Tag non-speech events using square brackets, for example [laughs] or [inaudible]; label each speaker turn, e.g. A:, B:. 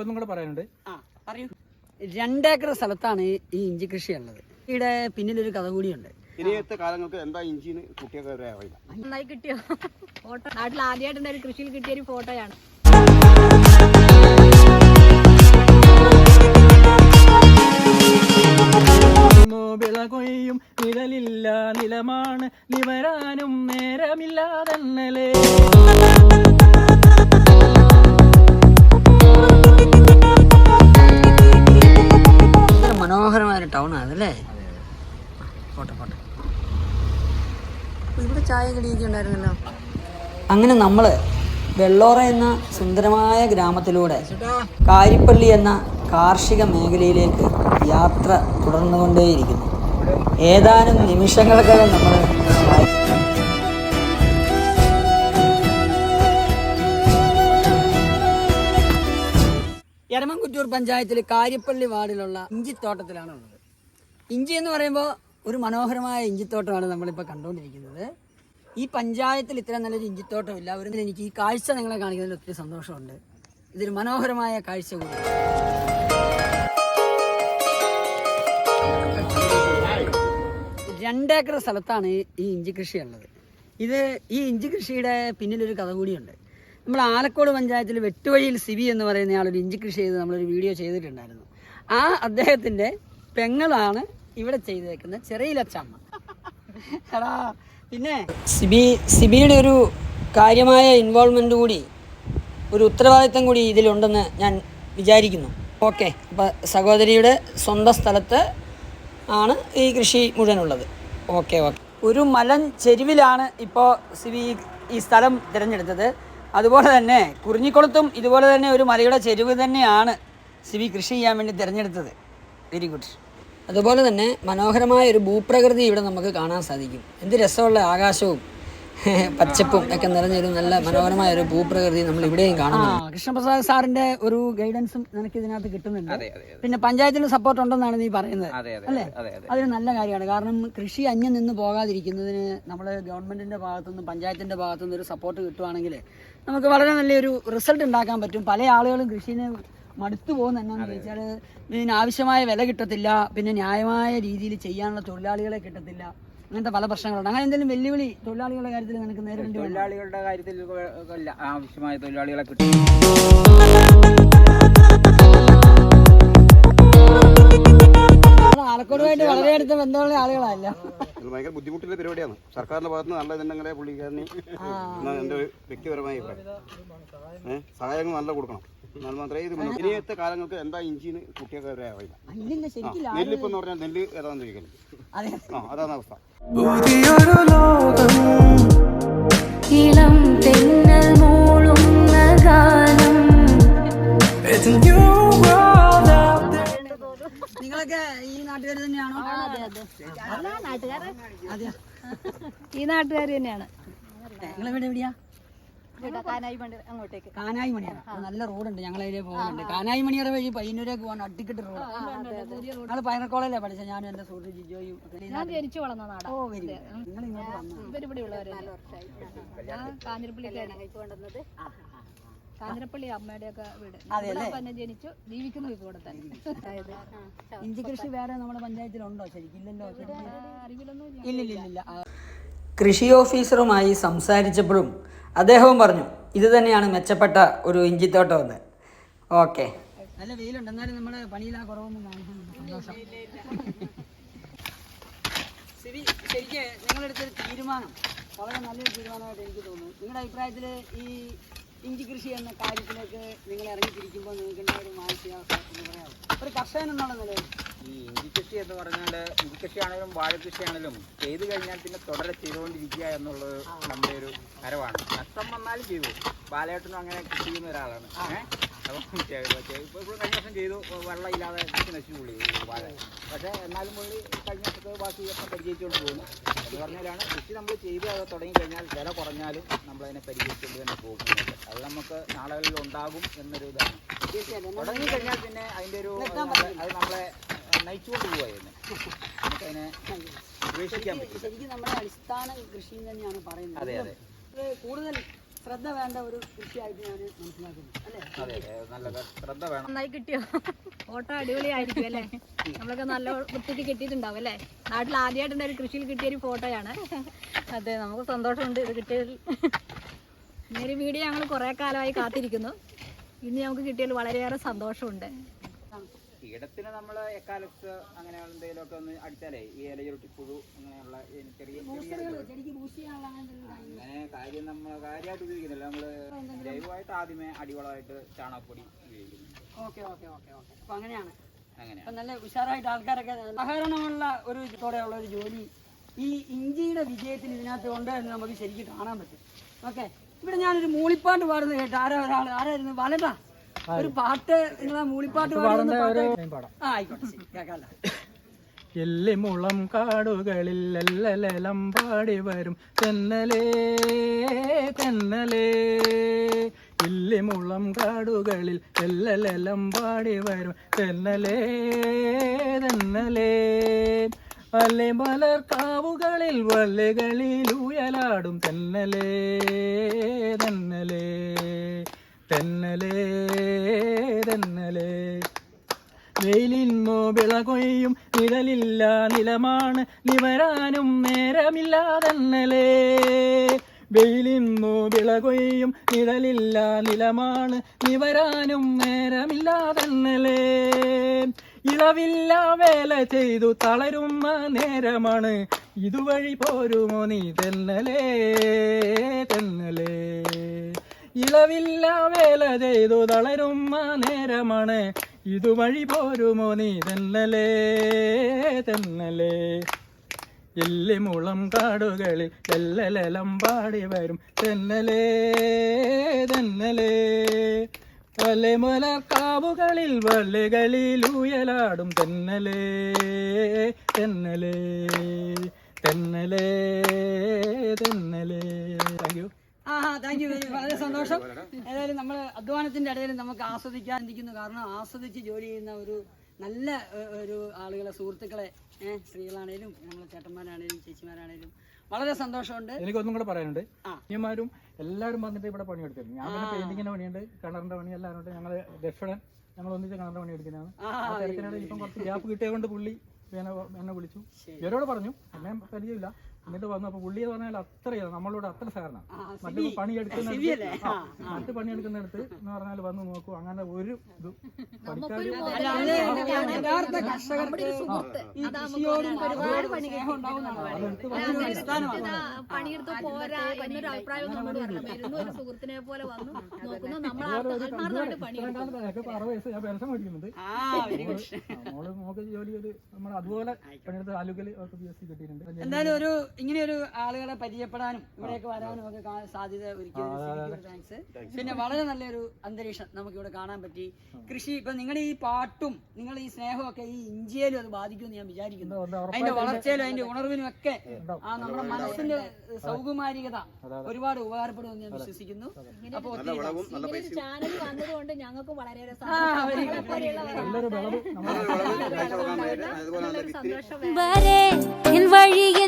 A: ഒന്നും കൂടെ പറയാനുണ്ട്.
B: ആ പറയൂ. രണ്ടേക്കർ സ്ഥലത്താണ് ഈ- ഇഞ്ചി കൃഷി ഉള്ളത് ഇവിടെ പിന്നിലൊരു കഥ കൂടിയുണ്ട്.
C: ഇനിയത്തെ കാലങ്ങൾക്ക് എന്താ ഇഞ്ചിന് കുട്ടിയൊക്കെ
D: നന്നായി കിട്ടിയോ? ഫോട്ടോ നാട്ടിൽ ആദ്യമായിട്ട് ഒരു കൃഷിയിൽ കിട്ടിയ ഒരു ഫോട്ടോയാണ്.
A: ഒന്നു വിള നിഴലില്ല നിലമാണ് നിവരാനും
B: മനോഹരമായ ഒരു ടൗൺ ആണല്ലേ പോട്ടെ പോട്ടെ. ഇവിടെ ചായ കടിയൊക്കെ ഉണ്ടായിരുന്നല്ലോ? അങ്ങനെ നമ്മൾ വെള്ളോറ എന്ന സുന്ദരമായ ഗ്രാമത്തിലൂടെ കാരിപ്പള്ളി എന്ന കാർഷിക മേഖലയിലേക്ക് യാത്ര തുടർന്നുകൊണ്ടേയിരിക്കുന്നു. ഏതാനും നിമിഷങ്ങൾക്കകം നമ്മൾ എരമംകുറ്റൂർ പഞ്ചായത്തിൽ കാര്യപ്പള്ളി വാർഡിലുള്ള ഇഞ്ചിത്തോട്ടത്തിലാണ് ഉള്ളത് ഇഞ്ചി എന്ന് പറയുമ്പോൾ ഒരു മനോഹരമായ ഇഞ്ചിത്തോട്ടമാണ് നമ്മളിപ്പോൾ കണ്ടുകൊണ്ടിരിക്കുന്നത്. ഈ പഞ്ചായത്തിൽ ഇത്ര നല്ലൊരു ഇഞ്ചിത്തോട്ടമില്ല ഒരു എനിക്ക് ഈ കാഴ്ച നിങ്ങളെ കാണിക്കുന്നതിൽ ഒത്തിരി സന്തോഷമുണ്ട്. ഇതൊരു മനോഹരമായ കാഴ്ച കൂടി. രണ്ടേക്കർ സ്ഥലത്താണ് ഈ ഇഞ്ചി കൃഷി ഉള്ളത് ഇത് ഈ ഇഞ്ചി കൃഷിയുടെ പിന്നിലൊരു കഥ കൂടിയുണ്ട്. നമ്മൾ ആലക്കോട് പഞ്ചായത്തിൽ വെട്ടുവഴിയിൽ സിബി എന്ന് പറയുന്ന ആളൊരു ഇഞ്ചി കൃഷി ചെയ്ത് നമ്മളൊരു വീഡിയോ ചെയ്തിട്ടുണ്ടായിരുന്നു. ആ അദ്ദേഹത്തിന്റെ പെങ്ങളാണ് ഇവിടെ ചെയ്തേക്കുന്ന ചെറിയ ചെറിയിലച്ചമ്മ എടാ പിന്നെ? സിബി സിബിയുടെ ഒരു കാര്യമായ ഇൻവോൾവ്മെന്റ് കൂടി ഒരു ഉത്തരവാദിത്തം കൂടി ഇതിലുണ്ടെന്ന് ഞാൻ വിചാരിക്കുന്നു. ഓക്കെ അപ്പോൾ സഹോദരിയുടെ സ്വന്തം സ്ഥലത്ത് ആണ് ഈ കൃഷി മുഴുവനുള്ളത്. Okay okay. ഒരു മലൻ ചെരുവിലാണ് ഇപ്പോൾ സിബി ഈ സ്ഥലം തിരഞ്ഞെടുത്തത്. അതുപോലെ തന്നെ കുറിഞ്ഞിക്കുളത്തും ഇതുപോലെ തന്നെ ഒരു മലയുടെ ചെരുവ് തന്നെയാണ് സിവി കൃഷി ചെയ്യാൻ വേണ്ടി തിരഞ്ഞെടുത്തത്. വെരി ഗുഡ് അതുപോലെ തന്നെ മനോഹരമായ ഒരു ഭൂപ്രകൃതി ഇവിടെ നമുക്ക് കാണാൻ സാധിക്കും. എന്ത് രസമുള്ള ആകാശവും [laughs] പച്ചപ്പും ഒക്കെ നിറഞ്ഞൊരു നല്ല മനോഹരമായ ഒരു ഭൂപ്രകൃതി നമ്മൾ ഇവിടെയും കാണുന്നു കൃഷ്ണപ്രസാദ് സാറിന്റെ ഒരു ഗൈഡൻസും നിനക്ക് ഇതിനകത്ത് കിട്ടുന്നുണ്ട്. പിന്നെ പഞ്ചായത്തിന്റെ സപ്പോർട്ട് ഉണ്ടെന്നാണ് നീ പറയുന്നത്. അല്ലേ? അതൊരു നല്ല കാര്യമാണ്. കാരണം കൃഷി അന്യം നിന്ന് പോകാതിരിക്കുന്നതിന് നമ്മൾ ഗവൺമെന്റിന്റെ ഭാഗത്തുനിന്ന് പഞ്ചായത്തിന്റെ ഭാഗത്തുനിന്ന് ഒരു സപ്പോർട്ട് കിട്ടുവാണെങ്കിൽ നമുക്ക് വളരെ നല്ലൊരു റിസൾട്ട് ഉണ്ടാക്കാൻ പറ്റും. പല ആളുകളും കൃഷിനെ മടുത്തു പോകുന്ന. എന്നാന്ന് ചോദിച്ചാൽ ഇതിന് ആവശ്യമായ വില കിട്ടത്തില്ല. പിന്നെ ന്യായമായ രീതിയിൽ ചെയ്യാനുള്ള തൊഴിലാളികളെ കിട്ടത്തില്ല. അങ്ങനത്തെ പല പ്രശ്നങ്ങളുണ്ട്. അങ്ങനെ എന്തെങ്കിലും വെല്ലുവിളി തൊഴിലാളികളുടെ കാര്യത്തിൽ നിനക്ക് നേരിടേണ്ടി?
E: തൊഴിലാളികളുടെ കാര്യത്തിൽ ആവശ്യമായ തൊഴിലാളികളെ കിട്ടും.
B: അത് ആലക്കോടുമായിട്ട് വളരെ അടുത്ത ബന്ധമുള്ള ആളുകളല്ല
C: ഇത് ഭയങ്കര ബുദ്ധിമുട്ടുള്ള പരിപാടിയാണ്. സർക്കാരിന്റെ ഭാഗത്ത് നിന്ന് നല്ല ഇതുണ്ടെങ്കിലേ പുള്ളിക്കാരന് എന്റെ ഒരു വ്യക്തിപരമായ അഭിപ്രായം. ഏഹ് സഹായങ്ങൾ നല്ല കൊടുക്കണം. എന്നാൽ മാത്രമേ ഇത് മുന്നോട്ട് ഇനിയത്തെ കാലങ്ങൾക്ക് എന്താ ഇഞ്ചിന് കുട്ടിയൊക്കെ വരെ അറിയില്ല നെല്ലിപ്പം എന്ന് പറഞ്ഞാൽ നെല്ല് ഏതാണെന്ന് ചോദിക്കുന്നത്
B: അതെ.
C: ആ അതാണ് അവസ്ഥ.
F: ഇളം തെന്നൽ മൂളുന്ന ഗാനം.
B: നിങ്ങളൊക്കെ ഈ നാട്ടുകാർ തന്നെയാണോ?
D: അല്ല നാട്ടുകാരെ.
B: അതെയോ?
D: ഈ നാട്ടുകാർ തന്നെയാണ്.
B: നിങ്ങളെവിടെ എവിടെയാ?
D: ഇവിടെ കാനായി പണ്ട് അങ്ങോട്ടേക്ക്.
B: കാനായി മണിയാണ്. നല്ല റോഡുണ്ട് ഞങ്ങൾ അതിലേ പോകുന്നുണ്ട് കാനായി മണിയുടെ വഴി പയ്യന്നൂരേക്ക് പോകാൻ അടിക്കിട്ട് റോഡ്. ഞങ്ങൾ പൈനക്കോളല്ലേ പഠിച്ച ഞാനും എന്റെ സുഹൃത്ത് ജിജോയും
D: ഞാൻ ജനിച്ചു വളർന്ന നാടാ.
B: ഓ വരി. നിങ്ങൾ ഇങ്ങോട്ട് വന്നു.
D: ഇവരിവിടെ ഉള്ളവരല്ലേ? ഞാൻ കാഞ്ഞിരപ്പള്ളിക്കാരി കാഞ്ഞിരപ്പള്ളി അമ്മയുടെ ഒക്കെ വീട് ഇവിടെ തന്നെ ജനിച്ചു ജീവിക്കുന്നു ഇവിടെ തന്നെ. അതായത്
B: ഇഞ്ചി കൃഷി വേറെ നമ്മുടെ പഞ്ചായത്തിലുണ്ടോ
D: ശരിക്കില്ലല്ലോ
B: ഇല്ലില്ലില്ല കൃഷി ഓഫീസറുമായി സംസാരിച്ചപ്പോഴും അദ്ദേഹവും പറഞ്ഞു ഇത് തന്നെയാണ് മെച്ചപ്പെട്ട ഒരു ഇഞ്ചിത്തോട്ടം എന്ന്. ഓക്കെ. നല്ല വെയിലുണ്ട്. എന്നാലും നമ്മുടെ പണിയിലാ കുറവൊന്നും കാണിക്കുന്നുണ്ട് സന്തോഷം. ശരി ശരിക്കും നിങ്ങളെടുത്തൊരു തീരുമാനം. വളരെ നല്ലൊരു തീരുമാനമായിട്ട് എനിക്ക് തോന്നുന്നു. നിങ്ങളുടെ അഭിപ്രായത്തിൽ ഈ ഇഞ്ചി കൃഷി എന്ന കാര്യത്തിലേക്ക് നിങ്ങൾ ഇറങ്ങിത്തിരിക്കുമ്പോൾ നിങ്ങൾക്ക് ഒരു മാനസികാവസ്ഥ എന്ന് പറയാം. ഒരു കർഷകൻ എന്നുള്ള നിലയിൽ.
E: ഈ ഇഞ്ചി കൃഷി എന്ന് പറഞ്ഞാൽ ഇഞ്ചി കൃഷിയാണെങ്കിലും വാഴ കൃഷിയാണെങ്കിലും ചെയ്തു കഴിഞ്ഞാൽ പിന്നെ തുടരെ ചെയ്തുകൊണ്ടിരിക്കുക എന്നുള്ളത് നമ്മുടെ ഒരു കരവാണ്. നഷ്ടം വന്നാലും ചെയ്തു. ബാലേട്ടനും അങ്ങനെ കൃഷി ചെയ്യുന്ന ഒരാളാണ്. ഏഹ് അപ്പം ഇപ്പോൾ കഴിഞ്ഞ വർഷം ചെയ്തു വെള്ളം ഇല്ലാതെ നശിച്ചു പുള്ളി വാഴ. പക്ഷേ എന്നാലും പുള്ളി കഴിഞ്ഞ വർഷത്തെ ബാക്കി ഒക്കെ പരിചയിച്ചുകൊണ്ട് പോകുന്നു. എന്ന് പറഞ്ഞാലാണ് കൃഷി നമ്മൾ ചെയ്ത് അത് തുടങ്ങി കഴിഞ്ഞാൽ വില കുറഞ്ഞാലും നമ്മളതിനെ പരിചയിച്ചുകൊണ്ട് തന്നെ പോകുന്നുണ്ട് അത് നമുക്ക് നാളുകളിൽ ഉണ്ടാകും എന്നൊരു ഇതാണ്. തുടങ്ങി കഴിഞ്ഞാൽ പിന്നെ അതിന്റെ ഒരു അത് നമ്മളെ നയിച്ചുകൊണ്ട് പോവായിരുന്നു. നമുക്കതിനെ ഉപേക്ഷിക്കാൻ
B: ശരിക്കും നമ്മുടെ അടിസ്ഥാന കൃഷി തന്നെയാണ് പറയുന്നത്.
E: അതെ, അതെ.
B: കൂടുതൽ ശ്രദ്ധ വേണ്ട ഒരു കൃഷിയായിട്ട് ഞാൻ മനസ്സിലാക്കുന്നു. അല്ലേ?
E: നല്ല ശ്രദ്ധ വേണം.
D: നന്നായി കിട്ടിയോ? ഫോട്ടോ അടിപൊളിയായിരിക്കും അല്ലേ? നമ്മളൊക്കെ നല്ല വൃത്തിക്ക് കിട്ടിയിട്ടുണ്ടാവും അല്ലേ? നാട്ടിൽ ആദ്യമായിട്ട് ഒരു കൃഷിയിൽ കിട്ടിയ ഒരു ഫോട്ടോയാണ്. അതെ നമുക്ക് സന്തോഷമുണ്ട് ഇത് കിട്ടിയതിൽ. ഈ ഒരു വീഡിയോ ഞങ്ങൾ കുറേ കാലമായി കാത്തിരിക്കുന്നു. ഇന്ന് നമുക്ക് കിട്ടിയതിൽ വളരെയേറെ സന്തോഷമുണ്ട്.
E: കീടത്തിന് നമ്മൾ എക്കാലത്ത് അങ്ങനെയുള്ള എന്തെങ്കിലുമൊക്കെ ഒന്ന് അടിച്ചാലേ ഈ ഇലചുരുട്ടി പുഴു അങ്ങനെയുള്ള ചെറിയ
B: അങ്ങനെ
E: കാര്യം നമ്മൾ കാര്യമായിട്ട് ഉപയോഗിക്കുന്നില്ല. നമ്മൾ ജൈവമായിട്ട് ആദ്യമേ അടിവളമായിട്ട് ചാണകപ്പൊടി ഉപയോഗിക്കുന്നുണ്ട്
B: ഓക്കെ ഓക്കെ ഓക്കെ ഓക്കെ. അപ്പൊ അങ്ങനെയാണ്. നല്ല ഉഷാറായിട്ട് ആൾക്കാരൊക്കെ സഹകരണമുള്ള ഒരു ഇതോടെയുള്ള ഒരു ജോലി ഈ ഇഞ്ചിയുടെ വിജയത്തിന് ഇതിനകത്ത് ഉണ്ട് എന്ന് നമുക്ക് ശരിക്കും കാണാൻ പറ്റും. ഓക്കെ. ഇവിടെ ഞാനൊരു മൂളിപ്പാട്ട് പാടുന്നത് കേട്ടോ ആരാ ഒരാൾ ആരായിരുന്നു? വലട്ടാ ഒരു പാട്ട് നിങ്ങൾ ആ മൂളിപ്പാട്ട്
A: പാടാം.
B: ആ ആയിക്കോട്ടെ ശരി കേൾക്കാമല്ലോ
A: എല്ലിമുളം കാടുകളിൽ എല്ലലം പാടി വരും. തെന്നലേ തെന്നലേ. ഇല്ലിമുളം കാടുകളിൽ എല്ലലം പാടി വരും. തെന്നലേ തെന്നലേ. അല്ലെ മലർ കാവുകളിൽ വല്ലുകളിൽ ഉയലാടും. തെന്നലേ തെന്നലേ. തെന്നലേ തെന്നലേ. വെയിലിന്നോ വിളകൊയ്യും നിഴലില്ല നിലമാണ്. നിവരാനും നേരമില്ല നേരമില്ലാതെന്നലേ വെയിലിന്നോ വിളകൊയ്യും നിഴലില്ല നിലമാണ്. നിവരാനും നേരമില്ല തെന്നലേ. ഇളവില്ല വേല ചെയ്തു തളരുന്ന നേരമാണ്. ഇതുവഴി പോരുമോ നീ തെന്നലേ തെന്നലേ? ഇളവില്ല വേല ചെയ്തു തളരുന്ന നേരമാണ്. ഇതുവഴി പോരുമോ നീ തന്നലേ തന്നലേ? എല്ലിമുളം കാടുകളിൽ എല്ലലം പാടി വരും. തെന്നലേ തെന്നലേ? വല്ലമുല കാവുകളിൽ വള്ളികളിൽ ഉയലാടും തെന്നലേ തെന്നലേ തെന്നലേ തെന്നലേ. താങ്ക് യു
B: ആ താങ്ക് യു വളരെ സന്തോഷം. ഏതായാലും നമ്മൾ അധ്വാനത്തിന്റെ ഇടയിൽ നമുക്ക് ആസ്വദിക്കാൻ ഇരിക്കുന്നു കാരണം ആസ്വദിച്ച് ജോലി ചെയ്യുന്ന ഒരു നല്ല ഒരു ആളുകളെ സുഹൃത്തുക്കളെ സ്ത്രീകളാണേലും നമ്മളെ ചേട്ടന്മാരാണേലും ചേച്ചിമാരാണേലും വളരെ സന്തോഷമുണ്ട്.
A: എനിക്കൊന്നും കൂടെ പറയാനുണ്ട്. അനിയന്മാരും എല്ലാവരും വന്നിട്ട് ഇവിടെ പണിയെടുത്തിരുന്നു ഞാൻ പെയിന്റിങ്ങിന്റെ പണിയുണ്ട് കിണറിന്റെ പണി എല്ലാവരും ഞങ്ങൾ ദക്ഷിണൻ ഞങ്ങൾ ഒന്നിച്ച് കിണറിന്റെ പണി എടുക്കുന്നതാണ്
B: ആ,
A: ഇപ്പം കുറച്ച് ഗ്യാപ്പ് കിട്ടിയത് കൊണ്ട് പുള്ളി എന്നെ വിളിച്ചു. ഇവരോട് പറഞ്ഞു എന്നെ പരിചയമില്ല. എന്നിട്ട് വന്നു. അപ്പൊ പുള്ളി എന്ന് പറഞ്ഞാൽ അത്രയാണ് നമ്മളോട് അത്ര
B: ആ,
A: മറ്റു. പണിയെടുക്കുന്ന?
B: ആ,
A: മറ്റു പണിയെടുക്കുന്നിടത്ത് എന്ന് പറഞ്ഞാൽ വന്ന് നോക്കൂ. അങ്ങനെ ഒരു ഇത് പണിക്കാര്
B: അല്ല, അത് യഥാർത്ഥ കർഷകർക്ക് ഈ കൃഷിയോടും ഒരുപാട് സ്നേഹം ഉണ്ടാവുന്നതാണ് അതൊരു അടിസ്ഥാനമാണ്
D: പണിയെടുത്ത് പോരാ എന്നൊരു അഭിപ്രായം നമ്മളോട് പറഞ്ഞു. വരുന്ന ഒരു സുഹൃത്തിനെ പോലെ വന്നു. നോക്കുന്നു. നമ്മൾ ആത്മാർത്ഥമായിട്ട് പണിയെടുക്കും
A: എനിക്ക് ഇപ്പൊ അറുപത് വയസ്സ്. ഞാൻ പെൻഷൻ മേടിക്കുന്നുണ്ട്.
B: ആ വെരി ഗുഡ്
A: ആ, മോൾ മോക്ക് ജോലി നമ്മൾ അതുപോലെ പണിയെടുത്ത് താലൂക്കിൽ അവർക്ക് പി എസ് സി കിട്ടിയിട്ടുണ്ട്.
B: എന്തായാലും ഒരു ഇങ്ങനെ ഒരു ആളുകളെ പരിചയപ്പെടാനും ഇവിടേക്ക് വരാനും ഒക്കെ സാധ്യത ഒരുക്കിയത് താങ്ക്സ് പിന്നെ വളരെ നല്ലൊരു അന്തരീക്ഷം നമുക്ക് ഇവിടെ കാണാൻ പറ്റി. കൃഷി ഇപ്പൊ നിങ്ങളുടെ ഈ പാട്ടും നിങ്ങൾ ഈ സ്നേഹമൊക്കെ ഈ ഇഞ്ചിയിലും അത് ബാധിക്കുമെന്ന് ഞാൻ വിചാരിക്കുന്നു. അതിന്റെ വളർച്ചയിലും അതിന്റെ ഉണർവിനും ഒക്കെ ആ നമ്മുടെ മനസ്സിന്റെ സൗകുമാരികത ഒരുപാട് ഉപകാരപ്പെടുമെന്ന് ഞാൻ വിശ്വസിക്കുന്നു. അപ്പൊ
D: ചാനൽ വന്നതുകൊണ്ട് ഞങ്ങൾക്ക്
B: very good,